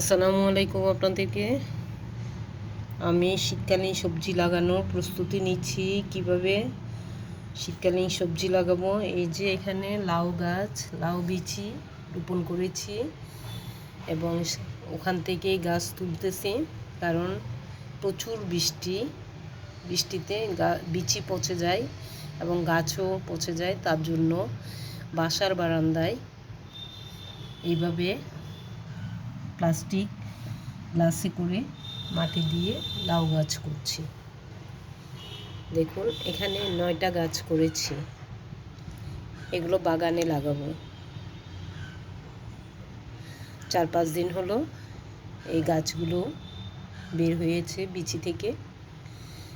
আসসালামু আলাইকুম আপনাদেরকে। আমি শীতকালীন সবজি লাগানোর প্রস্তুতি নিচ্ছি। কীভাবে শীতকালীন সবজি লাগাবো? এই যে এখানে লাউ গাছ, লাউ বিচি রোপণ করেছি এবং ওখান থেকেই গাছ তুলতেছি। কারণ প্রচুর বৃষ্টি, বৃষ্টিতে গা, বিচি পচে যায় এবং গাছও পচে যায়। তার জন্য বাসার বারান্দায় এইভাবে প্লাস্টিক গ্লাসে করে মাটি দিয়ে লাউ গাছ করছি। দেখুন, এখানে নয়টা গাছ করেছি। এগুলো বাগানে লাগাবো। চার পাঁচ দিন হলো এই গাছগুলো বের হয়েছে বিচি থেকে।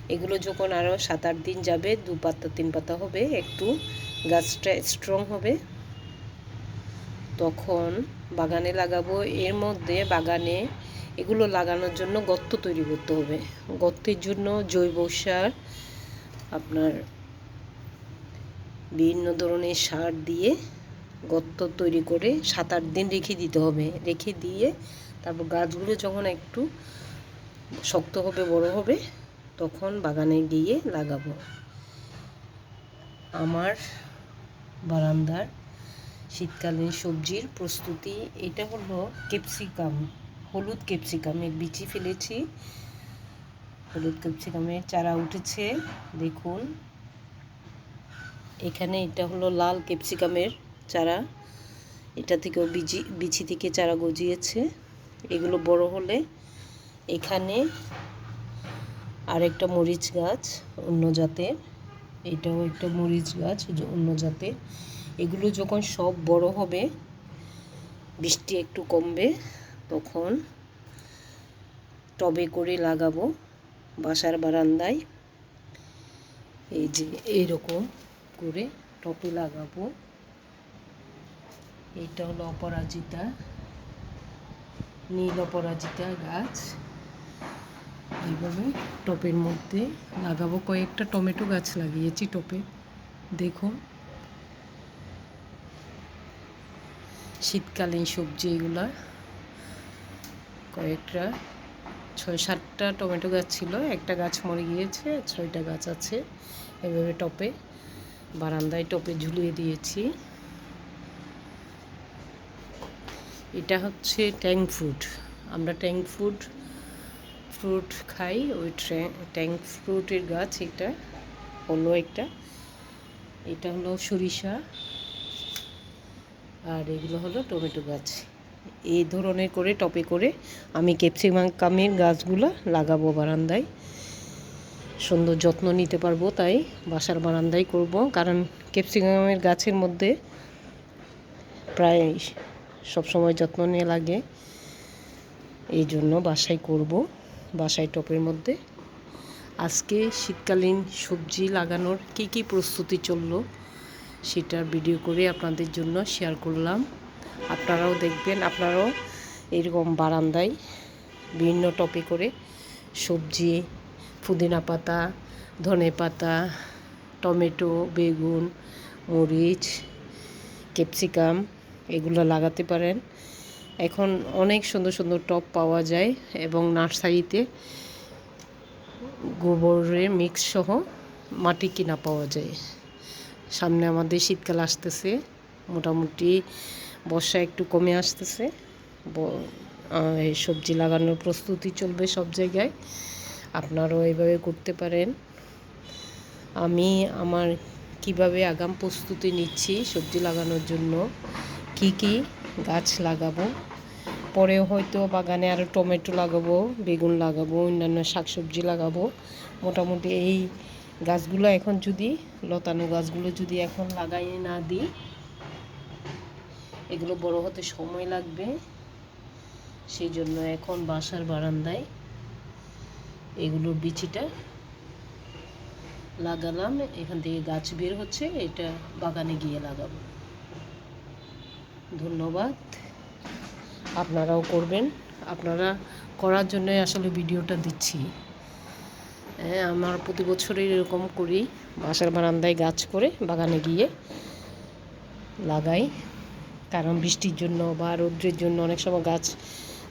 এগুলো যখন আরও সাত আট দিন যাবে, দু পাতা, তিন পাতা হবে, একটু গাছটা স্ট্রং হবে। তখন বাগানে লাগাবো। এর মধ্যে বাগানে এগুলো লাগানোর জন্য গর্ত তৈরি করতে হবে। গর্তের জন্য জৈব সার, আপনার বিভিন্ন ধরনের সার দিয়ে গর্ত তৈরি করে সাত আট দিন রেখে দিতে হবে। রেখে দিয়ে তারপর গাছগুলো যখন একটু শক্ত হবে, বড় হবে, তখন বাগানে গিয়ে লাগাবো। আমার বারান্দার শীতকালীন সবজির প্রস্তুতি, এটা হলো ক্যাপসিকাম, হলুদ ক্যাপসিকামের বিচি ফেলেছি। হলুদ ক্যাপসিকামের চারা উঠেছে, দেখুন। এখানে এটা হলো লাল ক্যাপসিকামের চারা। এটা থেকেও বিচি বিচি থেকে চারা গজিয়েছে। এগুলো বড় হলে এখানে আরেকটা মরিচ গাছ অন্য জাতের, এটাও একটা মরিচ গাছ, অন্য জাতের। এগুলো যখন সব বড় হবে, বৃষ্টি একটু কমবে, তখন টবে করে লাগাবো বাসার বারান্দায়। এই যে এইরকম করে টবে লাগাবো। এইটা হলো অপরাজিতা, নীল অপরাজিতা গাছ। এইভাবে টপের মধ্যে লাগাবো। কয়েকটা টমেটো গাছ লাগিয়েছি টপে দেখুন। শীতকালীন সবজি এগুলা কয়েকটা, ছয়, সাতটা টমেটো গাছ ছিল, একটা গাছ মরে গিয়েছে, ছয়টা গাছ আছে এভাবে টপে। বারান্দায় টপে ঝুলিয়ে দিয়েছি। এটা হচ্ছে ট্যাং ফ্রুট। আমরা ট্যাং ফ্রুট ফ্রুট খাই, ওই ট্যাং ফ্রুটের গাছ এটা হলো একটা। এটা হলো সরিষা। আর এগুলো হলো টমেটো গাছ। এই ধরনের করে, টপে করে আমি ক্যাপসিকামের গাছগুলো লাগাবো বারান্দায়। সুন্দর যত্ন নিতে পারব তাই বাসার বারান্দায় করব। কারণ ক্যাপসিকামের গাছের মধ্যে প্রায় সবসময় যত্ন নিয়ে লাগে। এই জন্য বাসায় করব, বাসায় টপের মধ্যে। আজকে শীতকালীন সবজি লাগানোর কি কি প্রস্তুতি চলল? সেটার ভিডিও করে আপনাদের জন্য শেয়ার করলাম। আপনারাও দেখবেন, আপনারাও এরকম বারান্দায় বিভিন্ন টপে করে সবজি, পুদিনা পাতা, ধনে পাতা, টমেটো, বেগুন, মরিচ, ক্যাপসিকাম এগুলো লাগাতে পারেন। এখন অনেক সুন্দর সুন্দর টপ পাওয়া যায় এবং নার্সারিতে গোবরের মিক্স সহ মাটি কিনা পাওয়া যায়। সামনে আমাদের শীতকাল আসতেছে। মোটামুটি বর্ষা একটু কমে আসতেছে। সবজি লাগানোর প্রস্তুতি চলবে সব জায়গায়। আপনারাও এইভাবে করতে পারেন। আমি আমার কীভাবে আগাম প্রস্তুতি নিচ্ছি সবজি লাগানোর জন্য, কি কি গাছ লাগাবো? পরে হয়তো বাগানে আরও টমেটো লাগাবো, বেগুন লাগাবো, অন্যান্য শাকসবজি লাগাবো। মোটামুটি এই গাছগুলো এখন যদি, লতানো গাছগুলো যদি এখন লাগাই না দিই, এগুলো বড় হতে সময় লাগবে। সেই জন্য এখন বাসার বারান্দায় এগুলোর বিচিটা লাগালাম। এখান থেকে গাছ বের হচ্ছে, এটা বাগানে গিয়ে লাগাবো। ধন্যবাদ। আপনারাও করবেন। আপনারা করার জন্য আসলে ভিডিওটা দিচ্ছি। হ্যাঁ আমার প্রতি বছরই এরকম করি। বাসার বারান্দায় গাছ করে বাগানে গিয়ে লাগাই। কারণ বৃষ্টির জন্য বা রৌদ্রের জন্য অনেক সময় গাছ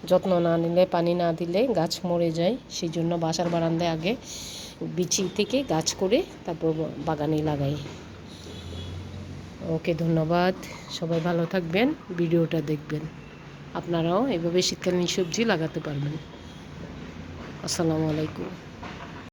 যত্ন না নিলে, পানি না দিলে গাছ মরে যায়। সেই জন্য বাসার বারান্দায় আগে বিচি থেকে গাছ করে তারপর বাগানে লাগাই। ওকে, ধন্যবাদ। সবাই ভালো থাকবেন, ভিডিওটা দেখবেন। আপনারাও এভাবে শীতকালীন সবজি লাগাতে পারবেন। আসসালামু আলাইকুম।